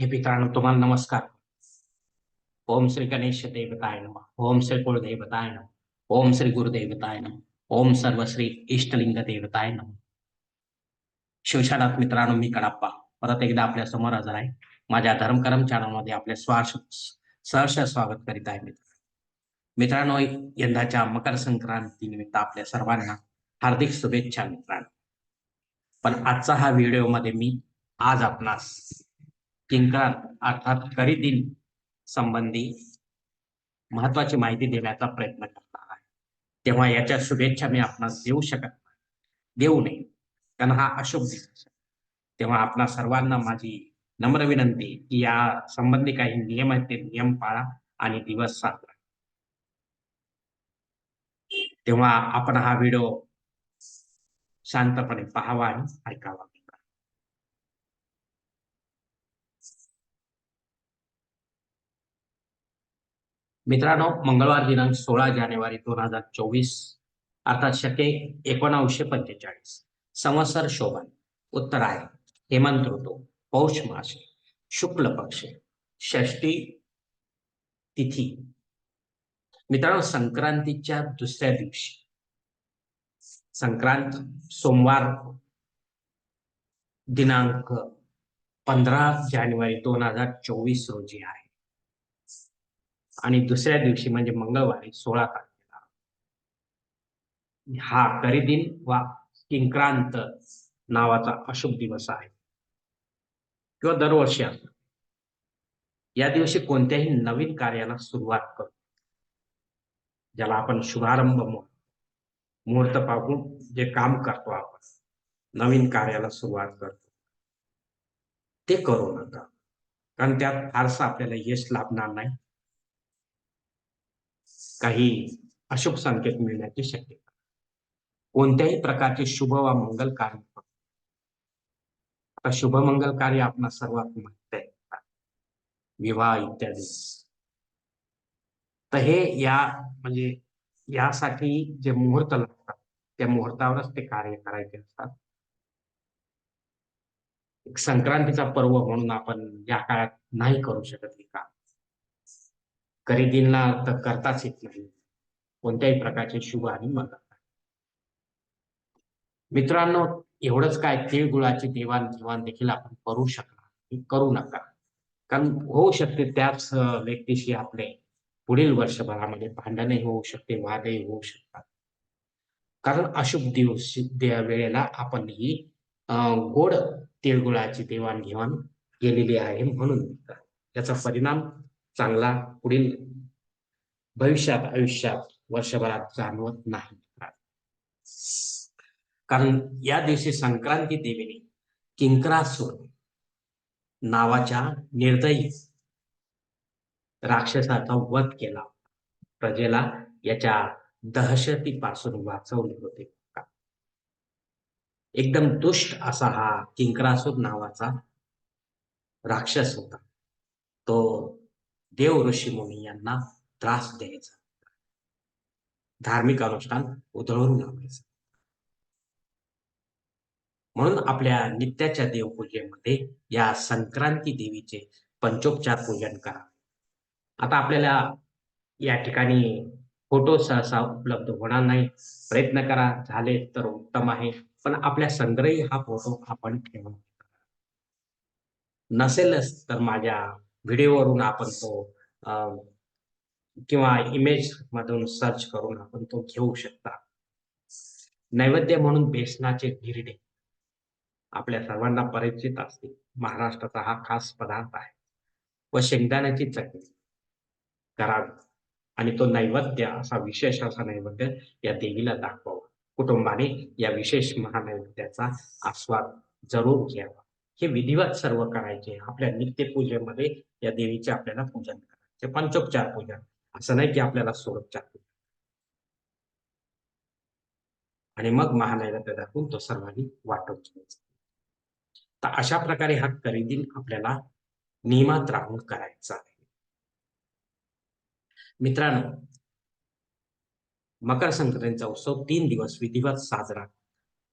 हे मित्रांनो तुम्हाला नमस्कार. ओम श्री गणेश देवताय नम. ओम श्री कुलदेवताय नम. ओम श्री गुरुदेवताय नम. ओम सर्व श्री इष्टलिंग देवताय नम. शिवशानात मित्रांनो मी कडाप्पा परत एकदा आपल्यासमोर हजर आहे. माझ्या धर्मकरम चॅनलमध्ये आपले स्वार्थ सहर्ष स्वागत करीत आहे मित्र मित्रांनो यंदाच्या मकर संक्रांती निमित्त आपल्या सर्वांना हार्दिक शुभेच्छा मित्रांनो. पण आजचा हा व्हिडिओमध्ये मी आज आपणास किंकार अर्थात खरेदी संबंधी महत्वाची माहिती देण्याचा प्रयत्न करणार आहे. तेव्हा याच्या शुभेच्छा मी आपणास देऊ शकत नाही. देऊ नये. कारण हा अशुभ दिवस तेव्हा आपणा सर्वांना माझी नम्र विनंती की या संबंधी काही नियम आहेत ते नियम पाळा आणि दिवस साजरा तेव्हा आपण हा व्हिडिओ शांतपणे पाहावा आणि ऐकावा. मित्रांनो मंगळवार दिनांक सोळा जानेवारी दोन हजार चोवीस अर्थात शके एकोणावीसशे पंचेचाळीस. संवत्सर शोभन. उत्तराय हेमंत ऋतू. पौष मास. शुक्ल पक्ष. षष्टी तिथी. मित्रांनो संक्रांतीच्या दुसऱ्या दिवशी. संक्रांत सोमवार दिनांक पंधरा जानेवारी दोन हजार चोवीस रोजी आहे. आणि दुसऱ्या दिवशी म्हणजे मंगळवारी सोळा तारखेला. हा करीदिन वा किंक्रांत नावाचा अशुभ दिवस आहे. किंवा दरवर्षी असतो या दिवशी कोणत्याही नवीन कार्याला सुरुवात करतो ज्याला आपण शुभारंभ मुहूर्त मुहूर्त पाहून जे काम करतो आपण नवीन कार्याला सुरुवात करतो. ते करू नका. कारण त्यात फारसं आपल्याला यश लाभणार नाही. काही अशुभ संकेत मिळण्याची शक्यता. कोणत्याही प्रकारचे शुभ वा मंगल कार्य आता शुभ मंगल कार्य आपण सर्वात माहीत आहे विवाह इत्यादी. तर हे या म्हणजे यासाठी जे मुहूर्त लागतात त्या मुहूर्तावरच ते कार्य करायचे असतात. एक संक्रांतीचा पर्व म्हणून आपण या काळात नाही करू शकत हे काम. खरेदींना तर करताच येत नाही. कोणत्याही प्रकारचे शुभ आणि मंगल मित्रांनो एवढंच काय तिळगुळाची देवाणघेवाण देखील आपण करू शकणार करू नका. कारण होऊ शकते त्याच व्यक्तीशी आपले पुढील वर्षभरामध्ये भांडणही होऊ शकते वादही होऊ शकतात. कारण अशुभ दिवस वेळेला आपण ही गोड तिळगुळाची देवाणघेवाण केलेली आहे म्हणून. याचा परिणाम चांगला पुढील भविष्यात आयुष्यात वर्षभरात जाणवत नाही. कारण या दिवशी संक्रांती देवीने किंकरासूर नावाच्या निर्दयी राक्षसाचा वध केला. प्रजेला याच्या दहशतीपासून वाचवले होते. एकदम दुष्ट असा हा किंकरासूर नावाचा राक्षस होता. तो देव ऋषीमुनी यांना त्रास द्यायचा. धार्मिक अनुष्ठान उधळून लावायचं. म्हणून आपल्या नित्याच्या देवपूजेमध्ये या संक्रांती देवीचे पंचोपचार पूजन करा. आता आपल्याला या ठिकाणी फोटो सहसा उपलब्ध होणार नाही. प्रयत्न करा झाले तर उत्तम आहे. पण आपल्या संग्रही हा फोटो आपण ठेवा. नसेलच तर माझ्या व्हिडिओवरून आपण तो किंवा इमेज मधून सर्च करून आपण तो घेऊ शकता. नैवेद्य म्हणून बेसनाचे गिरडे आपल्या सर्वांना परिचित असते महाराष्ट्राचा हा खास पदार्थ आहे. व शेंगदाण्याची चटणी करावी. आणि तो नैवेद्य असा विशेष असा नैवेद्य या देवीला दाखवावा. कुटुंबाने या विशेष महानैवेद्याचा आस्वाद जरूर घ्यावा. हे विधिवत सर्व करायचे. आपल्या नित्यपूजेमध्ये या देवीचे आपल्याला पूजन करायचे. पंचोपचार पूजन. असं नाही की आपल्याला सोडोपचार पूजन. आणि मग महानैवेद्य दाखवून तो सर्वांनी वाटून घ्यायचा. तर अशा प्रकारे हा खरेदी आपल्याला नियमात राहून करायचा आहे. मित्रांनो मकर संक्रांतीचा उत्सव तीन दिवस विधिवत साजरा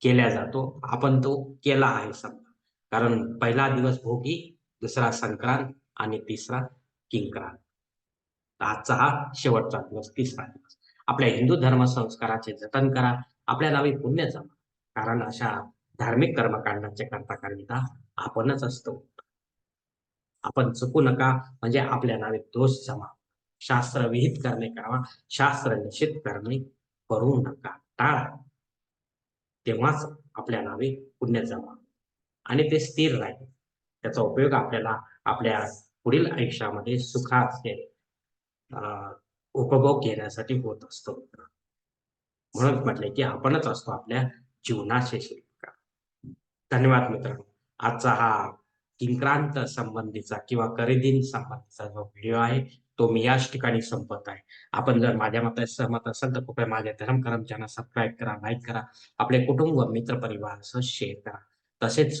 केला जातो. आपण तो केला आहे समजा. कारण पहिला दिवस भोगी दुसरा संक्रांत आणि तिसरा किंक्रांत. आजचा हा शेवटचा दिवस तिसरा दिवस. आपल्या हिंदू धर्म संस्काराचे जतन करा आपल्या नावे पुण्य जमा. कारण अशा धार्मिक कर्मकांडाचे करता करिता आपणच असतो. आपण चुकू नका म्हणजे आपल्या नावे दोष जमा. शास्त्र विहित करणे करावा शास्त्र निश्चित करणे करू नका. टाळा. तेव्हाच आपल्या नावे पुण्य जमा. आणि ते स्थिर राहील. त्याचा उपयोग आपल्याला आपल्या पुढील आयुष्यामध्ये सुखाचे उपभोग घेण्यासाठी होत असतो. म्हणून म्हटले की आपणच असतो आपल्या जीवनाचे शिल्पकार. धन्यवाद मित्रांनो. आजचा हा किंक्रांत संबंधीचा किंवा करेदीन संबंधीचा जो व्हिडिओ आहे तो मी याच ठिकाणी संपत आहे. आपण जर माझ्या मता सहमत असाल तर कृपया माझ्या धर्म करम सबस्क्राईब करा लाईक करा. आपले कुटुंब मित्र परिवारासह शेअर करा. तसेच